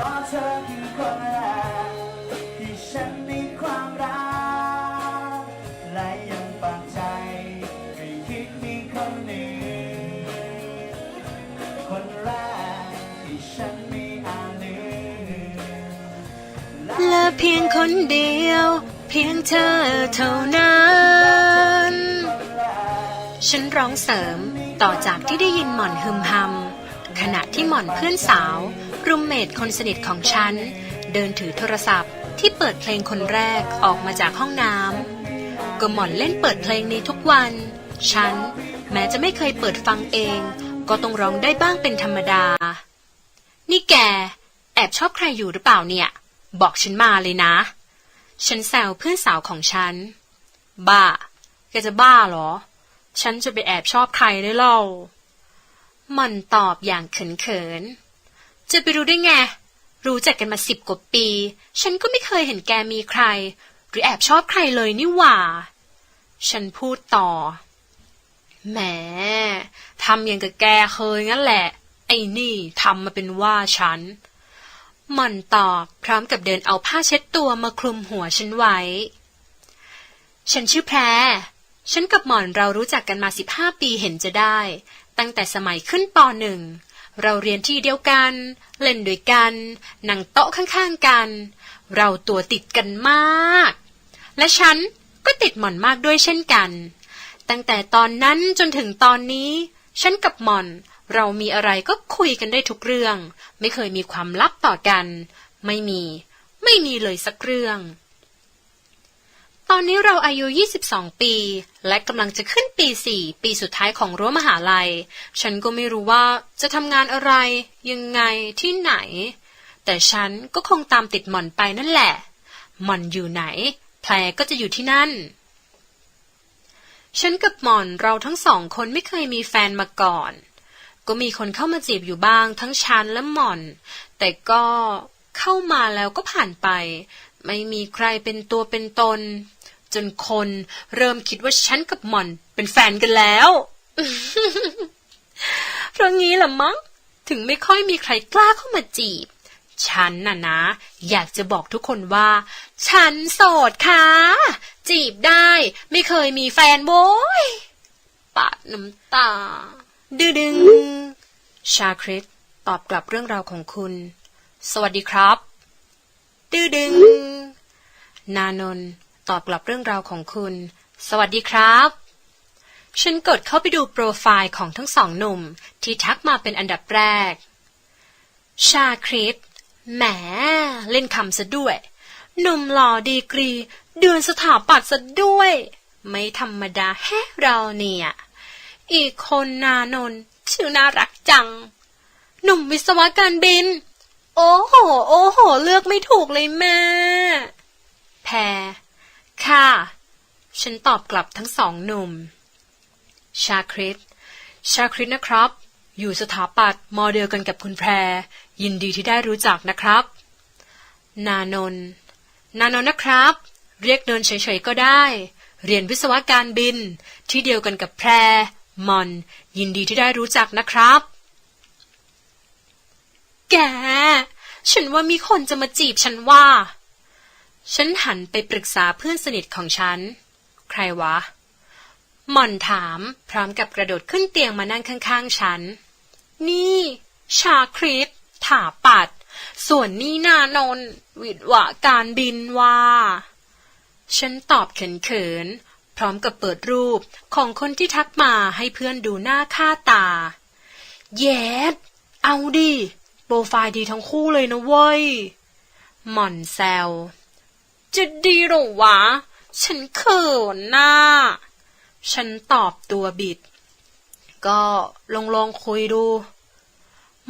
เพราะเธอคือคนแรกที่ฉันมีความรักและยังปักใจไม่คิดมีคนอื่นคนแรกที่ฉันไม่อาจลืมและเพียงคนเดียว เพียงเธอเท่านั้น ฉันร้องเสริมต่อจากที่ได้ยินหม่อนฮึมฮำ ขณะที่หม่อนเพื่อนสาวรุมเมทคนสนิทของฉัน เดินถือโทรศัพท์ ที่เปิดเพลงคนแรกออกมาจากห้องน้ำก็หม่อนเล่นเปิดเพลงนี้ทุกวัน ฉัน แม้จะไม่เคยเปิดฟังเอง ก็ต้องร้องได้บ้างเป็นธรรมดา นี่แก แอบชอบใครอยู่หรือเปล่าเนี่ย บอกฉันมาเลยนะ ฉันแซวเพื่อนสาวของฉัน บ้า แกจะบ้าเหรอ ฉันจะไปแอบชอบใครได้เล่า มันตอบอย่างเขินๆ จะไปรู้ได้ไง รู้จักกันมาสิบกว่าปี ฉันก็ไม่เคยเห็นแกมีใคร หรือแอบชอบใครเลยนี่หว่า ฉันพูดต่อ แหมทำอย่างกับแกเคยงั้นแหละ ไอ้นี่ทำมาเป็นว่าฉันหม่อนตอบพร้อมกับเดินเอาผ้าเช็ดตัวมาคลุมหัวฉันไว้ ฉันชื่อแพร ฉันกับหม่อนเรารู้จักกันมาสิบห้าปีเห็นจะได้ ตั้งแต่สมัยขึ้นปหนึ่ง เราเรียนที่เดียวกัน เล่นด้วยกัน นั่งโต๊ะข้างๆกัน เราตัวติดกันมาก และฉันก็ติดหม่อนมากด้วยเช่นกัน ตั้งแต่ตอนนั้นจนถึงตอนนี้ ฉันกับหม่อนเรามีอะไรก็คุยกันได้ทุกเรื่อง ไม่เคยมีความลับต่อกัน ไม่มี ไม่มีเลยสักเรื่อง อนนี้เราอายุ 22 ปี และกำลังจะขึ้นปี 4 ปีสุดท้ายของรั้วมหาลัย ฉันก็ไม่รู้ว่าจะทำงานอะไร ยังไงที่ไหน แต่ฉันก็คงตามติดหม่อนไปนั่นแหละ หม่อนอยู่ไหน แพรก็จะอยู่ที่นั่น ฉันกับหม่อนเราทั้งสองคนไม่เคยมีแฟนมาก่อน ก็มีคนเข้ามาจีบอยู่บ้างทั้งฉันและหม่อน แต่ก็เข้ามาแล้วก็ผ่านไป ไม่มีใครเป็นตัวเป็นตน จนคนเริ่มคิดว่าฉันกับหม่อนเป็นแฟนกันแล้ว เพราะงี้ล่ะมั้งถึงไม่ค่อยมีใครกล้าเข้ามาจีบ ฉันน่ะนะ อยากจะบอกทุกคนว่า ฉันโสดค่ะ จีบได้ ไม่เคยมีแฟนโว้ยปาดน้ำตา ดื้อดึง ชาคริตตอบกลับเรื่องราวของคุณ สวัสดีครับ ดื้อดึง นานนท์ตอบกลับเรื่องราวของคุณ สวัสดีครับ ฉันกดเข้าไปดูโปรไฟล์ของทั้งสองหนุ่ม ที่ทักมาเป็นอันดับแรก ชาคริตแหม เล่นคำซะด้วย หนุ่มหล่อดีกรี เดือนสถาปัตย์ซะด้วย ไม่ธรรมดาแฮะเราเนี่ย อีกคนนานนท์ชื่อน่ารักจัง หนุ่มวิศวการบิน อ้โห โอ้โห เลือกไม่ถูกเลยแม่ แพร ค่ะ ฉันตอบกลับทั้งสองหนุ่ม ชาคริต ชาคริตนะครับ อยู่สถาปัตย์มอเดียวกันกับคุณแพร ยินดีที่ได้รู้จักนะครับ นานน นานนนะครับ เรียกเดินเฉยๆก็ได้ เรียนวิศวการบิน ที่เดียวกันกับแพร มอน ยินดีที่ได้รู้จักนะครับ แก ฉันว่ามีคนจะมาจีบฉันว่า ฉันหันไปปรึกษาเพื่อนสนิทของฉัน ใครวะ หม่อนถามพร้อมกับกระโดดขึ้นเตียงมานั่งข้าง ๆ ฉัน นี่ ชาคริตถาปัด ส่วนนี่นานนวิทวะการบินว่า ฉันตอบเขินๆ พร้อมกับเปิดรูปของคนที่ทักมาให้เพื่อนดูหน้าค่าตา เย็ดเอาดิ ปรไฟล์ดีทั้งคู่เลยนะเว้ย หม่อนแซว จะดีหรอวะ ฉันเขินน่ะฉันตอบตัวบิด ก็ลองลองคุยดู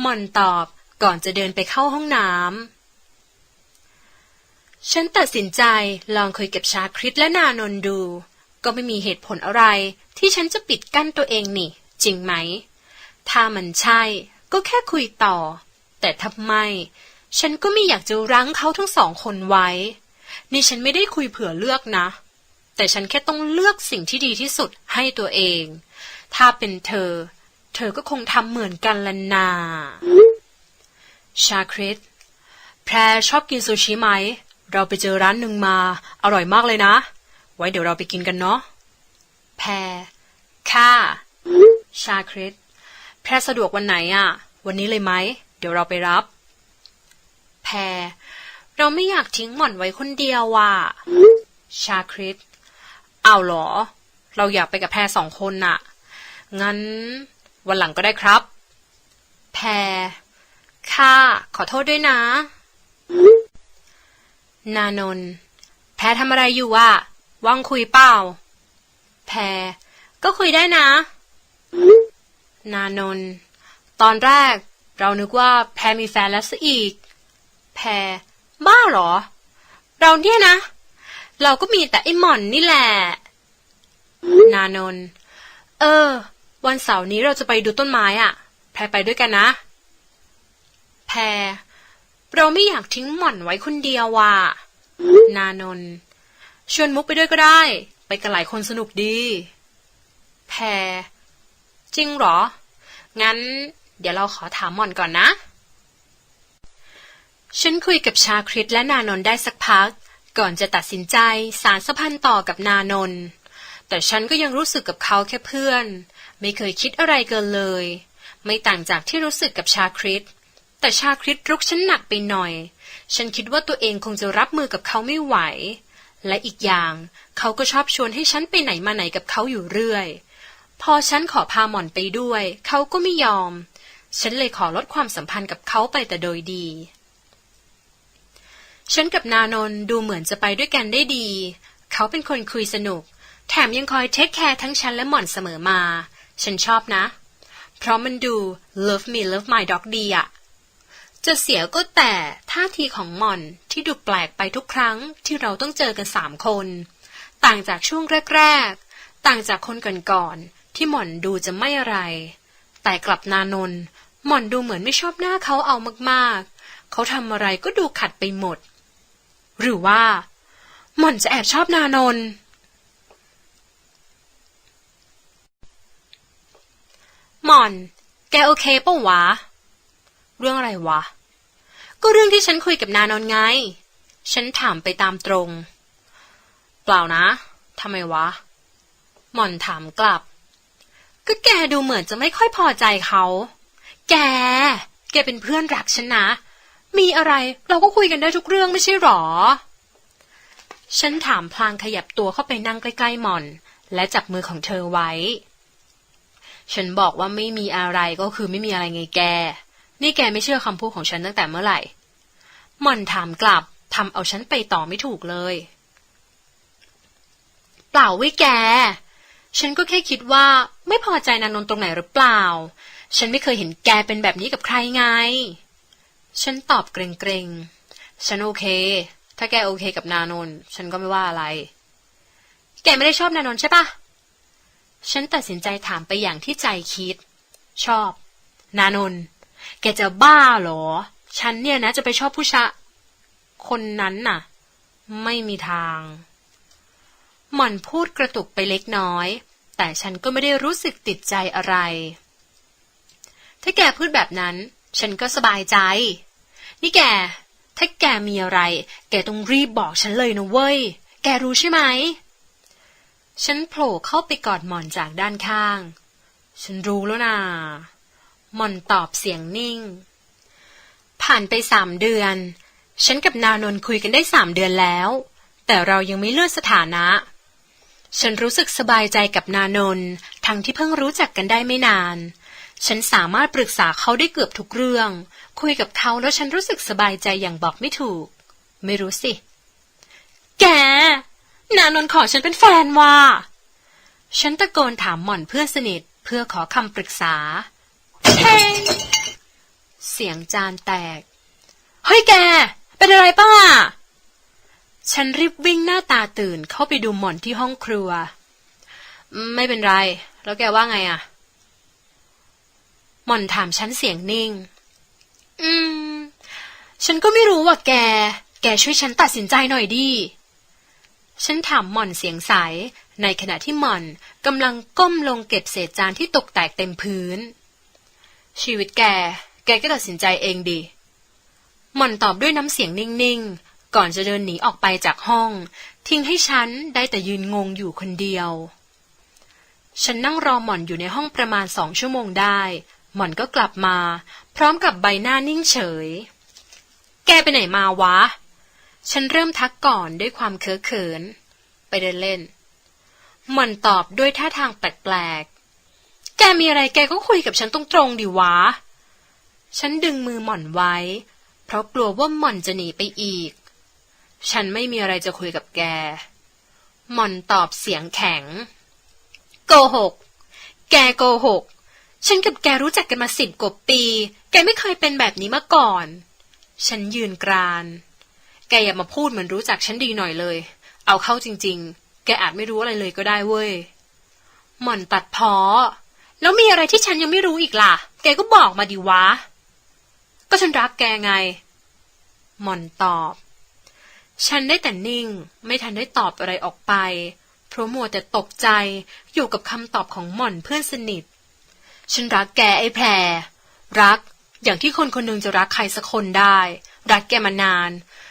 หม่อนตอบก่อนจะเดินไปเข้าห้องน้ำ ฉันตัดสินใจลองคุยกับชาคริตและนานนดู ก็ไม่มีเหตุผลอะไร ที่ฉันจะปิดกั้นตัวเองนี่ จริงไหม ถ้ามันใช่ก็แค่คุยต่อ แต่ถ้าไม่ ฉันก็ไม่อยากจะรั้งเขาทั้งสองคนไว้ นี่ฉันไม่ได้คุยเผื่อเลือกนะ แต่ฉันแค่ต้องเลือกสิ่งที่ดีที่สุดให้ตัวเอง ถ้าเป็นเธอ เธอก็คงทำเหมือนกันละนาชาคริตแพรชอบกินซูชิไหม เราไปเจอร้านหนึ่งมา อร่อยมากเลยนะ ไว้เดี๋ยวเราไปกินกันเนาะ แพร ค่ะ ชาคริสแพรสะดวกวันไหนอะ วันนี้เลยไหม เดี๋ยวเราไปรับ แพร เราไม่อยากทิ้งหม่อนไว้คนเดียวว่ะ ชาคริสเอาเหรอ เราอยากไปกับแพรสองคนน่ะ งั้น วันหลังก็ได้ครับ แพร ค่ะ ขอโทษด้วยนะ นานน แพรทำอะไรอยู่อะว่างคุยเปล่า แพร ก็คุยได้นะ นานน ตอนแรก เรานึกว่าแพรมีแฟนแล้วซะอีก แพรบ้าเหรอ เราเนี่ยนะ เราก็มีแต่ไอ้หม่อนนี่แหละ นานน เออ วันเสาร์นี้เราจะไปดูต้นไม้อะแพรไปด้วยกันนะ แพร เราไม่อยากทิ้งหม่อนไว้คนเดียวว่ะ นานน ชวนมุกไปด้วยก็ได้ ไปกันหลายคนสนุกดี แพร จริงเหรอ งั้น เดี๋ยวเราขอถามหม่อนก่อนนะ ฉันคุยกับชาคริตและนานนท์ได้สักพัก ก่อนจะตัดสินใจสารสัมพันธ์ต่อกับนานนท์แต่ฉันก็ยังรู้สึกกับเขาแค่เพื่อน ไม่เคยคิดอะไรเกินเลย ไม่ต่างจากที่รู้สึกกับชาคริต แต่ชาคริตรุกฉันหนักไปหน่อย ฉันคิดว่าตัวเองคงจะรับมือกับเขาไม่ไหว และอีกอย่างเขาก็ชอบชวนให้ฉันไปไหนมาไหนกับเขาอยู่เรื่อยพอฉันขอพาหม่อนไปด้วย เขาก็ไม่ยอม ฉันเลยขอลดความสัมพันธ์กับเขาไปแต่โดยดี ฉันกับนานนท์ดูเหมือนจะไปด้วยกันได้ดี เขาเป็นคนคุยสนุก แถมยังคอยเทคแคร์ทั้งฉันและหม่อนเสมอมา ฉันชอบนะ เพราะมันดู love me love my dog ดีอะจะเสียก็แต่ท่าทีของหม่อนที่ดูแปลกไปทุกครั้งที่เราต้องเจอกันสามคน ต่างจากช่วงแรก ๆ ต่างจากคนก่อนๆที่หม่อนดูจะไม่อะไร แต่กลับนานนท์ หม่อนดูเหมือนไม่ชอบหน้าเขาเอามากๆ เขาทำอะไรก็ดูขัดไปหมด หรือว่า หม่อนจะแอบชอบนานนหม่อน แกโอเคปะวะ เรื่องอะไรวะ ก็เรื่องที่ฉันคุยกับนานนไง ฉันถามไปตามตรง เปล่านะทำไมวะ หม่อนถามกลับ ก็แกดูเหมือนจะไม่ค่อยพอใจเขา แก แกเป็นเพื่อนรักฉันนะ มีอะไรเราก็คุยกันได้ทุกเรื่องไม่ใช่หรอ ฉันถามพลางขยับตัวเข้าไปนั่งใกล้ๆหม่อน และจับมือของเธอไว้ ฉันบอกว่าไม่มีอะไรก็คือไม่มีอะไรไงแก นี่แกไม่เชื่อคำพูดของฉันตั้งแต่เมื่อไหร่หม่อนถามกลับทำเอาฉันไปต่อไม่ถูกเลย เปล่าเว้ยแก ฉันก็แค่คิดว่าไม่พอใจนานนตรงไหนหรือเปล่า ฉันไม่เคยเห็นแกเป็นแบบนี้กับใครไง ฉันตอบเกรงๆ ฉันโอเค ถ้าแกโอเคกับนานนฉันก็ไม่ว่าอะไร แกไม่ได้ชอบนานนใช่ปะฉันตัดสินใจถามไปอย่างที่ใจคิด ชอบ นานนแกจะบ้าเหรอ ฉันเนี่ยนะจะไปชอบผู้ชายคนนั้นน่ะ ไม่มีทาง หม่อนพูดกระตุกไปเล็กน้อย แต่ฉันก็ไม่ได้รู้สึกติดใจอะไร ถ้าแกพูดแบบนั้น ฉันก็สบายใจ นี่แก ถ้าแกมีอะไร แกต้องรีบบอกฉันเลยนะเว้ย แกรู้ใช่ไหม ฉันโผล่เข้าไปกอดหมอนจากด้านข้าง ฉันรู้แล้วนะหมอนตอบเสียงนิ่ง ผ่านไปสามเดือน ฉันกับนานนคุยกันได้สามเดือนแล้ว แต่เรายังไม่เลื่อนสถานะฉันรู้สึกสบายใจกับนานนทั้งที่เพิ่งรู้จักกันได้ไม่นาน ฉันสามารถปรึกษาเขาได้เกือบทุกเรื่อง คุยกับเขาแล้วฉันรู้สึกสบายใจอย่างบอกไม่ถูก ไม่รู้สิ แก นานนท์ขอฉันเป็นแฟนว่ะฉันตะโกนถามหม่อนเพื่อนสนิทเพื่อขอคำปรึกษา เฮ้เสียงจานแตก เฮ้ยแก เป็นอะไรป้า ฉันรีบวิ่งหน้าตาตื่นเข้าไปดูหม่อนที่ห้องครัว ไม่เป็นไร แล้วแกว่าไงอะ หม่อนถามฉันเสียงนิ่ง อืม ฉันก็ไม่รู้ว่าแก แกช่วยฉันตัดสินใจหน่อยดิฉันถามหม่อนเสียงใส ในขณะที่หม่อนกำลังก้มลงเก็บเศษจานที่ตกแตกเต็มพื้น ชีวิตแก แกก็ตัดสินใจเองดิหม่อนตอบด้วยน้ำเสียงนิ่งๆ ก่อนจะเดินหนีออกไปจากห้อง ทิ้งให้ฉันได้แต่ยืนงงอยู่คนเดียว ฉันนั่งรอหม่อนอยู่ในห้องประมาณสองชั่วโมงได้ หม่อนก็กลับมา พร้อมกับใบหน้านิ่งเฉย แกไปไหนมาวะ ฉันเริ่มทักก่อนด้วยความเคอะเขิน ไปเดินเล่น หม่อนตอบด้วยท่าทางแปลกๆ แกมีอะไรแกก็คุยกับฉันตรงๆดิวะ ฉันดึงมือหม่อนไว้ เพราะกลัวว่าหม่อนจะหนีไปอีก ฉันไม่มีอะไรจะคุยกับแก หม่อนตอบเสียงแข็ง โกหก แกโกหก ฉันกับแกรู้จักกันมาสิบกว่าปี แกไม่เคยเป็นแบบนี้มาก่อน ฉันยืนกราน แกอย่ามาพูดเหมือนรู้จักฉันดีหน่อยเลย เอาเข้าจริง ๆ แกอาจไม่รู้อะไรเลยก็ได้เว้ย หม่อนตัดพอ แล้วมีอะไรที่ฉันยังไม่รู้อีกล่ะ แกก็บอกมาดิวะ ก็ฉันรักแกไง หม่อนตอบ ฉันได้แต่นิ่ง ไม่ทันได้ตอบอะไรออกไป เพราะมัวแต่ตกใจอยู่กับคำตอบของหม่อนเพื่อนสนิท ฉันรักแกไอ้แพร รัก อย่างที่คนคนหนึ่งจะรักใครสักคนได้ รักแกมานาน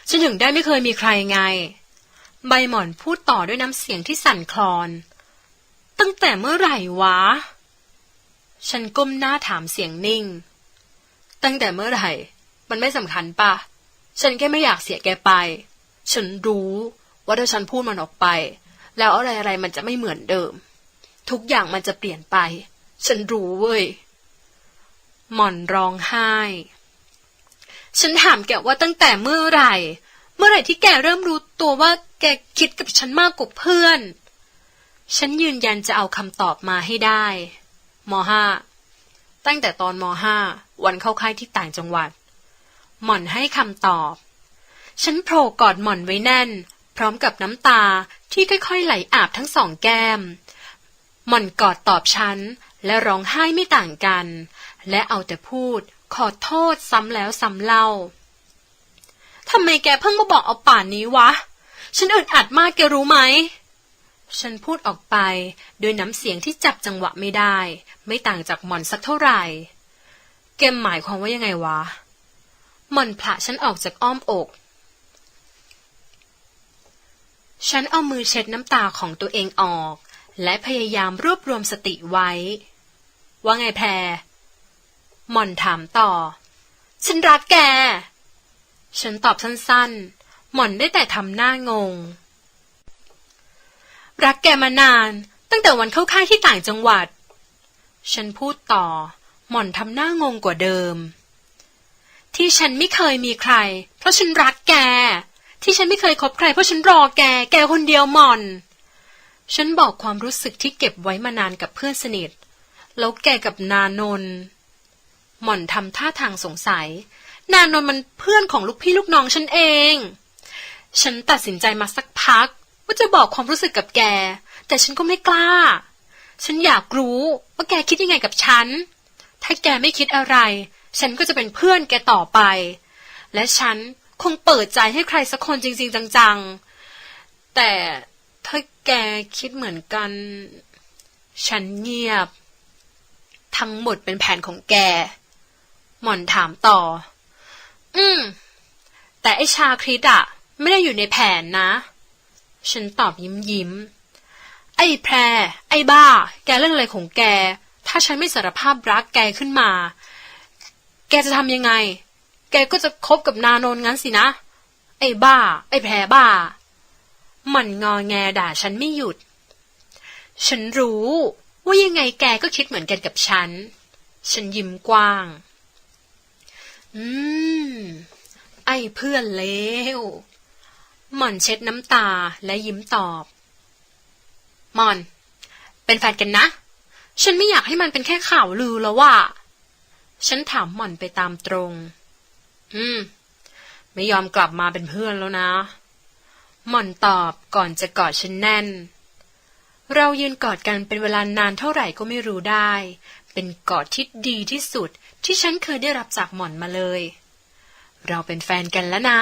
ฉันถึงได้ไม่เคยมีใครไง ใบหม่อนพูดต่อด้วยน้ำเสียงที่สั่นคลอน ตั้งแต่เมื่อไหร่วะ ฉันก้มหน้าถามเสียงนิ่ง ตั้งแต่เมื่อไหร่ มันไม่สำคัญปะฉันแค่ไม่อยากเสียแกไป ฉันรู้ว่าถ้าฉันพูดมันออกไป แล้วอะไรอะไรมันจะไม่เหมือนเดิม ทุกอย่างมันจะเปลี่ยนไป ฉันรู้เว้ย หม่อนร้องไห้ ฉันถามแกว่าตั้งแต่เมื่อไหร่ เมื่อไหร่ที่แกเริ่มรู้ตัวว่าแกคิดกับฉันมากกว่าเพื่อน ฉันยืนยันจะเอาคำตอบมาให้ได้มห้าตั้งแต่ตอนมห้าวันเข้าค่ายที่ต่างจังหวัด หม่อนให้คำตอบ ฉันโผล่กอดหม่อนไว้แน่น พร้อมกับน้ำตาที่ค่อยๆ ไหลอาบทั้งสองแก้ม หม่อนกอดตอบฉัน และร้องไห้ไม่ต่างกัน และเอาแต่พูดขอโทษซ้ำแล้วซ้ำเล่าทำไมแกเพิ่งมาบอกเอาป่านนี้วะ ฉันอึดอัดมากแกรู้ไหม ฉันพูดออกไปโดยน้ำเสียงที่จับจังหวะไม่ได้ ไม่ต่างจากหม่อนสักเท่าไหร่ แกหมายความว่ายังไงวะหม่อนผละฉันออกจากอ้อมอก ฉันเอามือเช็ดน้ำตาของตัวเองออก และพยายามรวบรวมสติไว้ ว่าไงแพรหม่อนถามต่อ ฉันรักแก ฉันตอบสั้นๆ หม่อนได้แต่ทำหน้างง รักแกมานาน ตั้งแต่วันเข้าค่ายที่ต่างจังหวัด ฉันพูดต่อ หม่อนทำหน้างงกว่าเดิม ที่ฉันไม่เคยมีใคร เพราะฉันรักแก ที่ฉันไม่เคยคบใครเพราะฉันรอแก แกคนเดียวหม่อน ฉันบอกความรู้สึกที่เก็บไว้มานานกับเพื่อนสนิท แล้วแกกับนานนท์หม่อนทำท่าทางสงสัย นานนท์มันเพื่อนของลูกพี่ลูกน้องฉันเอง ฉันตัดสินใจมาสักพัก ว่าจะบอกความรู้สึกกับแก แต่ฉันก็ไม่กล้า ฉันอยากรู้ว่าแกคิดยังไงกับฉัน ถ้าแกไม่คิดอะไร ฉันก็จะเป็นเพื่อนแกต่อไป และฉันคงเปิดใจให้ใครสักคนจริง ๆ จังๆ แต่ ถ้าแกคิดเหมือนกัน ฉันเงียบ ทั้งหมดเป็นแผนของแก หม่อนถามต่อ อืม แต่ไอชาคริสอะไม่ได้อยู่ในแผนนะ ฉันตอบยิ้มยิ้ม ไอ้แพร ไอ้บ้า แกเล่นอะไรของแก ถ้าฉันไม่สารภาพรักแกขึ้นมา แกจะทำยังไง แกก็จะคบกับนานนงั้นสินะ ไอ้บ้า ไอ้แพรบ้า มันงอแงด่าฉันไม่หยุด ฉันรู้ ว่ายังไงแกก็คิดเหมือนกันกับฉัน ฉันยิ้มกว้าง อืม ไอ้เพื่อนเลวหม่อนเช็ดน้ำตาและยิ้มตอบหม่อน เป็นแฟนกันนะ ฉันไม่อยากให้มันเป็นแค่ข่าวลือแล้วว่า ฉันถามหม่อนไปตามตรง อืม ไม่ยอมกลับมาเป็นเพื่อนแล้วนะ หม่อนตอบก่อนจะกอดฉันแน่น เรายืนกอดกันเป็นเวลานานเท่าไหร่ก็ไม่รู้ได้ เป็นกอดที่ดีที่สุดที่ฉันเคยได้รับจากหม่อนมาเลย เราเป็นแฟนกันแล้วนะ